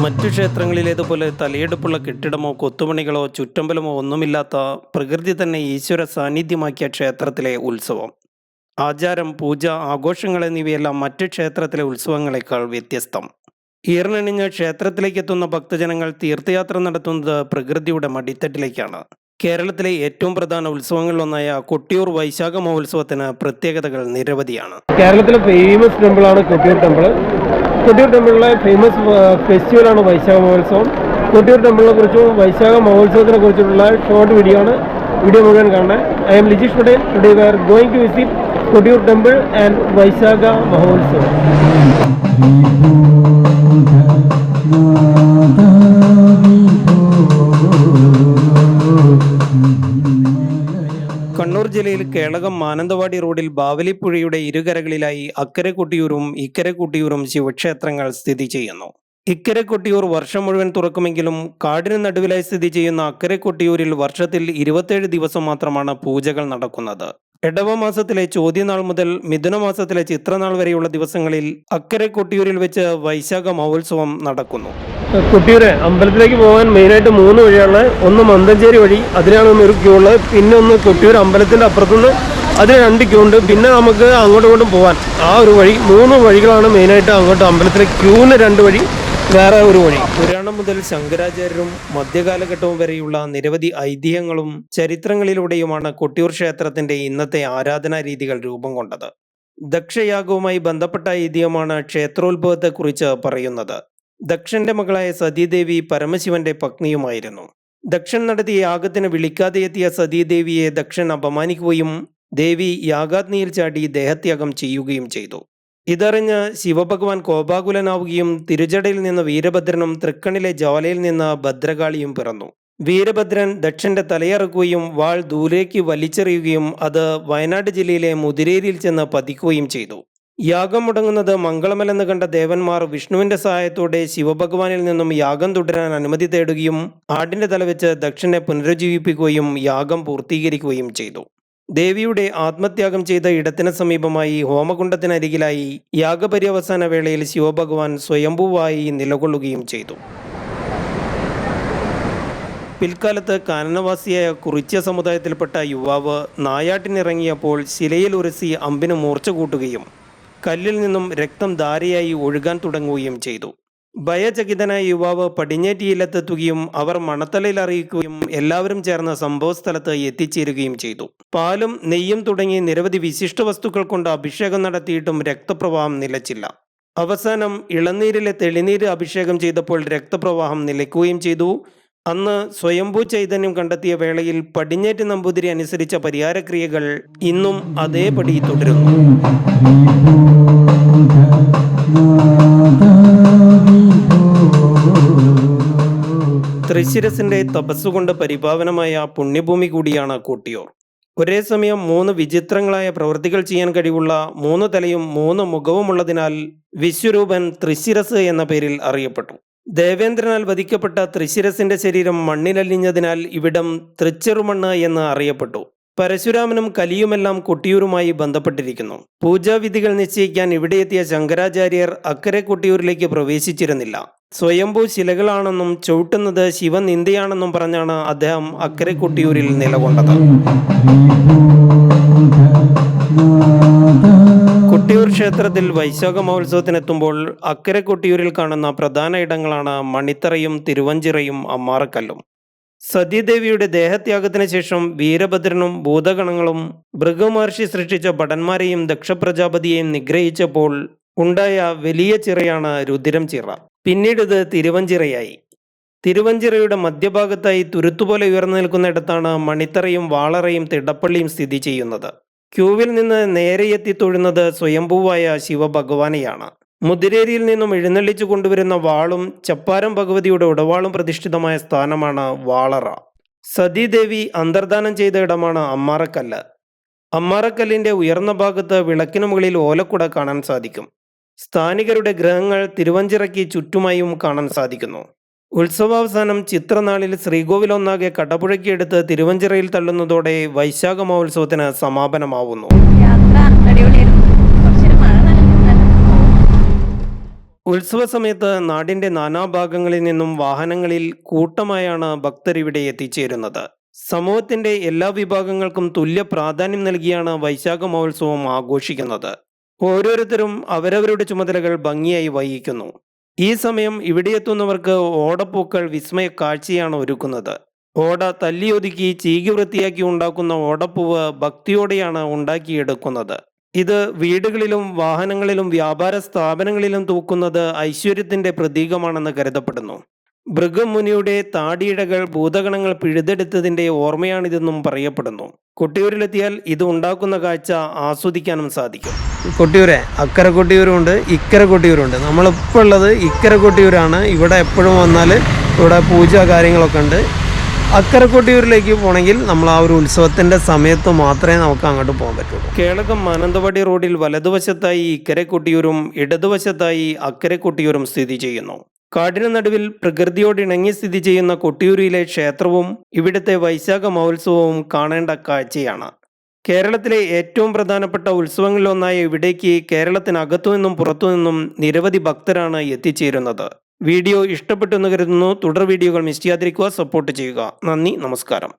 മറ്റു ക്ഷേത്രങ്ങളിലേതുപോലെ തലയെടുപ്പുള്ള കെട്ടിടമോ കൊത്തുപണികളോ ചുറ്റമ്പലമോ ഒന്നുമില്ലാത്ത പ്രകൃതി തന്നെ ഈശ്വര സാന്നിധ്യമാക്കിയ ക്ഷേത്രത്തിലെ ഉത്സവം. ആചാരം പൂജ ആഘോഷങ്ങൾ എന്നിവയെല്ലാം മറ്റ് ക്ഷേത്രത്തിലെ ഉത്സവങ്ങളെക്കാൾ വ്യത്യസ്തം. ഈർണണിഞ്ഞ് ക്ഷേത്രത്തിലേക്ക് എത്തുന്ന ഭക്തജനങ്ങൾ തീർത്ഥയാത്ര നടത്തുന്നത് പ്രകൃതിയുടെ മടിത്തട്ടിലേക്കാണ്. കേരളത്തിലെ ഏറ്റവും പ്രധാന ഉത്സവങ്ങളിലൊന്നായ കൊട്ടിയൂർ വൈശാഖ മഹോത്സവത്തിന് പ്രത്യേകതകൾ നിരവധിയാണ്. കേരളത്തിലെ ഫേമസ് ടെമ്പിളാണ് കൊട്ടിയൂർ ടെമ്പിൾ കൊട്ടിയൂർ ടെമ്പിളിലെ ഫേമസ് ഫെസ്റ്റിവലാണ് വൈശാഖ മഹോത്സവം. കൊട്ടിയൂർ ടെമ്പിളിനെ കുറിച്ചും വൈശാഖ മഹോത്സവത്തിനെ കുറിച്ചുള്ള ഷോർട്ട് വീഡിയോ ആണ് വീഡിയോ മുഴുവൻ കാണാൻ I am Lijeesh Patel today we are going to visit Kottiyoor temple and Vaisakha Mahotsavam. ജില്ലയിൽ കേളകം മാനന്തവാടി റോഡിൽ ബാവലിപ്പുഴയുടെ ഇരുകരകളിലായി അക്കരെ കൊട്ടിയൂരും ഇക്കരെ കൊട്ടിയൂരും ശിവക്ഷേത്രങ്ങൾ സ്ഥിതി ചെയ്യുന്നു. ഇക്കരെ കൊട്ടിയൂർ വർഷം മുഴുവൻ തുറക്കുമെങ്കിലും കാടിന് നടുവിലായി സ്ഥിതി ചെയ്യുന്ന അക്കരെ കൊട്ടിയൂരിൽ വർഷത്തിൽ ഇരുപത്തേഴ് ദിവസം മാത്രമാണ് പൂജകൾ നടക്കുന്നത്. എടവ മാസത്തിലെ ചോദ്യനാൾ മുതൽ മിഥുന മാസത്തിലെ ചിത്രനാൾ വരെയുള്ള ദിവസങ്ങളിൽ അക്കരെ കൊട്ടിയൂരിൽ വെച്ച് വൈശാഖ മഹോത്സവം നടക്കുന്നു. കൊട്ടിയൂര് അമ്പലത്തിലേക്ക് പോകാൻ മെയിനായിട്ട് മൂന്ന് വഴിയാണ്. ഒന്ന് മന്തഞ്ചേരി വഴി ഒന്ന് ഒരു ക്യൂ ഉള്ളത്. പിന്നെ ഒന്ന് കുട്ടിയൂർ അമ്പലത്തിന്റെ അപ്പുറത്തുനിന്ന് അതിന് രണ്ട് ക്യൂ ഉണ്ട്. പിന്നെ നമുക്ക് അങ്ങോട്ടും ഇങ്ങോട്ടും പോകാൻ ആ ഒരു വഴി. മൂന്ന് വഴികളാണ് മെയിനായിട്ട് അങ്ങോട്ട് അമ്പലത്തിലെ ക്യൂവിന് രണ്ട് വഴി വേറെ ഒരു വഴി. പുരാണം മുതൽ ശങ്കരാചാര്യരും മധ്യകാലഘട്ടവും വരെയുള്ള നിരവധി ഐതിഹ്യങ്ങളും ചരിത്രങ്ങളിലൂടെയുമാണ് കൊട്ടിയൂർ ക്ഷേത്രത്തിന്റെ ഇന്നത്തെ ആരാധനാ രീതികൾ രൂപം കൊണ്ടത്. ദക്ഷയാഗവുമായി ബന്ധപ്പെട്ട ഐതിഹ്യമാണ് ക്ഷേത്രോത്ഭവത്തെക്കുറിച്ച് പറയുന്നത്. ദക്ഷന്റെ മകളായ സതീദേവി പരമശിവന്റെ പത്നിയുമായിരുന്നു. ദക്ഷൻ നടത്തിയ യാഗത്തിന് വിളിക്കാതെ എത്തിയ സതീദേവിയെ ദക്ഷൻ അപമാനിക്കുകയും ദേവി യാഗാഗ്നിയിൽ ചാടി ദേഹത്യാഗം ചെയ്യുകയും ചെയ്തു. ഇതറിഞ്ഞ് ശിവഭഗവാൻ കോപാകുലനാവുകയും തിരുജടയിൽ നിന്ന് വീരഭദ്രനും തൃക്കണിലെ ജ്വാലയിൽ നിന്ന് ഭദ്രകാളിയും പിറന്നു. വീരഭദ്രൻ ദക്ഷന്റെ തലയറക്കുകയും വാൾ ദൂരേക്ക് വലിച്ചെറിയുകയും അത് വയനാട് ജില്ലയിലെ മുതിരേരിയിൽ ചെന്ന് പതിക്കുകയും ചെയ്തു. യാഗം മുടങ്ങുന്നത് മംഗളമല്ലെന്ന് കണ്ട ദേവന്മാർ വിഷ്ണുവിന്റെ സഹായത്തോടെ ശിവഭഗവാനിൽ നിന്നും യാഗം തുടരാൻ അനുമതി തേടുകയും ആടിന്റെ തലവെച്ച് ദക്ഷനെ പുനരുജ്ജീവിപ്പിക്കുകയും യാഗം പൂർത്തീകരിക്കുകയും ചെയ്തു. ദേവിയുടെ ആത്മത്യാഗം ചെയ്ത ഇടത്തിന് സമീപമായി ഹോമകുണ്ടത്തിനരികിലായി യാഗപര്യവസാന വേളയിൽ ശിവഭഗവാൻ സ്വയംഭൂവായി നിലകൊള്ളുകയും ചെയ്തു. പിൽക്കാലത്ത് കാനനവാസിയായ കുറിച്യ സമുദായത്തിൽപ്പെട്ട യുവാവ് നായാട്ടിനിറങ്ങിയപ്പോൾ ശിലയിൽ ഉരസി അമ്പിന് മൂർച്ച കൂട്ടുകയും കല്ലിൽ നിന്നും രക്തം ധാരയായി ഒഴുകാൻ തുടങ്ങുകയും ചെയ്തു. ഭയചകിതനായ യുവാവ് പടിഞ്ഞേറ്റിയിലെത്തെത്തുകയും അവർ മണത്തലയിൽ അറിയിക്കുകയും എല്ലാവരും ചേർന്ന് സംഭവസ്ഥലത്ത് എത്തിച്ചേരുകയും ചെയ്തു. പാലും നെയ്യും തുടങ്ങി നിരവധി വിശിഷ്ട വസ്തുക്കൾ കൊണ്ട് അഭിഷേകം നടത്തിയിട്ടും രക്തപ്രവാഹം നിലച്ചില്ല. അവസാനം ഇളനീരിലെ തെളിനീര് അഭിഷേകം ചെയ്തപ്പോൾ രക്തപ്രവാഹം നിലയ്ക്കുകയും ചെയ്തു. അന്ന് സ്വയംഭൂ ചൈതന്യം കണ്ടെത്തിയ വേളയിൽ പടിഞ്ഞേറ്റ് നമ്പൂതിരി അനുസരിച്ച പരിഹാരക്രിയകൾ ഇന്നും അതേപടി തുടരുന്നു. ത്രിശിരസിന്റെ തപസ്സുകൊണ്ട് പരിപാവനമായ പുണ്യഭൂമി കൂടിയാണ് കൂട്ടിയോർ. ഒരേ സമയം മൂന്ന് വിചിത്രങ്ങളായ പ്രവൃത്തികൾ ചെയ്യാൻ കഴിവുള്ള മൂന്ന് തലയും മൂന്ന് മുഖവുമുള്ളതിനാൽ വിശ്വരൂപൻ ത്രിശിരസ് എന്ന പേരിൽ അറിയപ്പെട്ടു. ദേവേന്ദ്രനാൽ വധിക്കപ്പെട്ട ത്രിശിരസിന്റെ ശരീരം മണ്ണിലലിഞ്ഞതിനാൽ ഇവിടം തൃച്ചെറുമണ്ണ് എന്ന് അറിയപ്പെട്ടു. പരശുരാമനും കലിയുമെല്ലാം കൊട്ടിയൂരുമായി ബന്ധപ്പെട്ടിരിക്കുന്നു. പൂജാവിധികൾ നിശ്ചയിക്കാൻ ഇവിടെയെത്തിയ ശങ്കരാചാര്യർ അക്കരെ കൊട്ടിയൂരിലേക്ക് പ്രവേശിച്ചിരുന്നില്ല. സ്വയംഭൂ ശിലകളാണെന്നും ചവിട്ടുന്നത് ശിവനിന്ദയാണെന്നും പറഞ്ഞാണ് അദ്ദേഹം അക്കരെ കൊട്ടിയൂരിൽ നിലകൊണ്ടത്. ക്ഷേത്രത്തിൽ വൈശാഖ മഹോത്സവത്തിനെത്തുമ്പോൾ അക്കരെ കൊട്ടിയൂരിൽ കാണുന്ന പ്രധാന ഇടങ്ങളാണ് മണിത്തറയും തിരുവഞ്ചിറയും അമ്മാറക്കല്ലും. സതീദേവിയുടെ ദേഹത്യാഗത്തിന് ശേഷം വീരഭദ്രനും ഭൂതഗണങ്ങളും ഭൃഗമഹർഷി സൃഷ്ടിച്ച ഭടന്മാരെയും ദക്ഷപ്രജാപതിയെയും നിഗ്രഹിച്ചപ്പോൾ ഉണ്ടായ വലിയ ചിറയാണ് രുദ്രം ചിറ. ഇത് തിരുവഞ്ചിറയായി. തിരുവഞ്ചിറയുടെ മധ്യഭാഗത്തായി തുരുത്തുപോലെ ഉയർന്നു നിൽക്കുന്നിടത്താണ് മണിത്തറയും വാളറയും തിടപ്പള്ളിയും സ്ഥിതി ചെയ്യുന്നത്. ക്യൂവിൽ നിന്ന് നേരെ എത്തി തൊഴുന്നത് സ്വയംഭൂവായ ശിവഭഗവാനെയാണ്. മുതിരേരിയിൽ നിന്നും എഴുന്നള്ളിച്ചു കൊണ്ടുവരുന്ന വാളും ചപ്പാരം ഭഗവതിയുടെ ഉടവാളും പ്രതിഷ്ഠിതമായ സ്ഥാനമാണ് വാളറ. സതീദേവി അന്തർദാനം ചെയ്ത ഇടമാണ് അമ്മാറക്കല്ല്. അമ്മാറക്കല്ലിന്റെ ഉയർന്ന ഭാഗത്ത് വിളക്കിന് മുകളിൽ ഓലക്കുട കാണാൻ സാധിക്കും. സ്ഥാനികരുടെ ഗ്രഹങ്ങൾ തിരുവഞ്ചിറയ്ക്ക് ചുറ്റുമായും കാണാൻ സാധിക്കുന്നു. ഉത്സവാവസാനം ചിത്രനാളിൽ ശ്രീകോവിലൊന്നാകെ കടപുഴക്കി എടുത്ത് തിരുവഞ്ചിറയിൽ തള്ളുന്നതോടെ വൈശാഖ മഹോത്സവത്തിന് സമാപനമാവുന്നു. ഉത്സവ സമയത്ത് നാടിന്റെ നാനാഭാഗങ്ങളിൽ നിന്നും വാഹനങ്ങളിൽ കൂട്ടമായാണ് ഭക്തർ ഇവിടെ എത്തിച്ചേരുന്നത്. സമൂഹത്തിന്റെ എല്ലാ വിഭാഗങ്ങൾക്കും തുല്യ പ്രാധാന്യം നൽകിയാണ് വൈശാഖ മഹോത്സവം ആഘോഷിക്കുന്നത്. ഓരോരുത്തരും അവരവരുടെ ചുമതലകൾ ഭംഗിയായി വഹിക്കുന്നു. ഈ സമയം ഇവിടെ എത്തുന്നവർക്ക് ഓടപ്പൂക്കൾ വിസ്മയ കാഴ്ചയാണ് ഒരുക്കുന്നത്. ഓട തല്ലിയൊതുക്കി ചീകി വൃത്തിയാക്കി ഉണ്ടാക്കുന്ന ഓടപ്പൂവ് ഭക്തിയോടെയാണ് ഉണ്ടാക്കിയെടുക്കുന്നത്. ഇത് വീടുകളിലും വാഹനങ്ങളിലും വ്യാപാര സ്ഥാപനങ്ങളിലും തൂക്കുന്നത് ഐശ്വര്യത്തിന്റെ പ്രതീകമാണെന്ന് കരുതപ്പെടുന്നു. ഭൃഗമുനിയുടെ താടിയിഴകൾ ഭൂതഗണങ്ങൾ പിഴുതെടുത്തതിന്റെ ഓർമ്മയാണിതെന്നും പറയപ്പെടുന്നു. കൊട്ടിയൂരിലെത്തിയാൽ ഇത് ഉണ്ടാക്കുന്ന കാഴ്ച ആസ്വദിക്കാനും സാധിക്കും. കൊട്ടിയൂരെ അക്കര കൊട്ടിയൂരുണ്ട് ഇക്കര കൊട്ടിയൂരുണ്ട്. നമ്മളിപ്പോൾ ഉള്ളത് ഇക്കര കൊട്ടിയൂരാണ്. ഇവിടെ എപ്പോഴും വന്നാൽ ഇവിടെ പൂജ കാര്യങ്ങളൊക്കെ ഉണ്ട്. അക്കര കൊട്ടിയൂരിലേക്ക് പോകണമെങ്കിൽ നമ്മൾ ആ ഒരു ഉത്സവത്തിന്റെ സമയത്ത് മാത്രമേ നമുക്ക് അങ്ങോട്ട് പോകാൻ പറ്റുള്ളൂ. കേളകം മാനന്തവാടി റോഡിൽ വലതുവശത്തായി ഇക്കര കൊട്ടിയൂരും ഇടതുവശത്തായി അക്കര കൊട്ടിയൂരും സ്ഥിതി ചെയ്യുന്നു. കാടിന് നടുവിൽ പ്രകൃതിയോട് ഇണങ്ങി സ്ഥിതി ചെയ്യുന്ന കൊട്ടിയൂരിലെ ക്ഷേത്രവും ഇവിടുത്തെ വൈശാഖ മഹോത്സവവും കാണേണ്ട കാഴ്ചയാണ്. കേരളത്തിലെ ഏറ്റവും പ്രധാനപ്പെട്ട ഉത്സവങ്ങളിലൊന്നായ ഇവിടേക്ക് കേരളത്തിനകത്തു നിന്നും പുറത്തു നിന്നും നിരവധി ഭക്തരാണ് എത്തിച്ചേരുന്നത്. വീഡിയോ ഇഷ്ടപ്പെട്ടു എന്ന് കരുതുന്നു. തുടർ വീഡിയോകൾ മിസ് ചെയ്യാതിരിക്കുക. സപ്പോർട്ട് ചെയ്യുക. നന്ദി. നമസ്കാരം.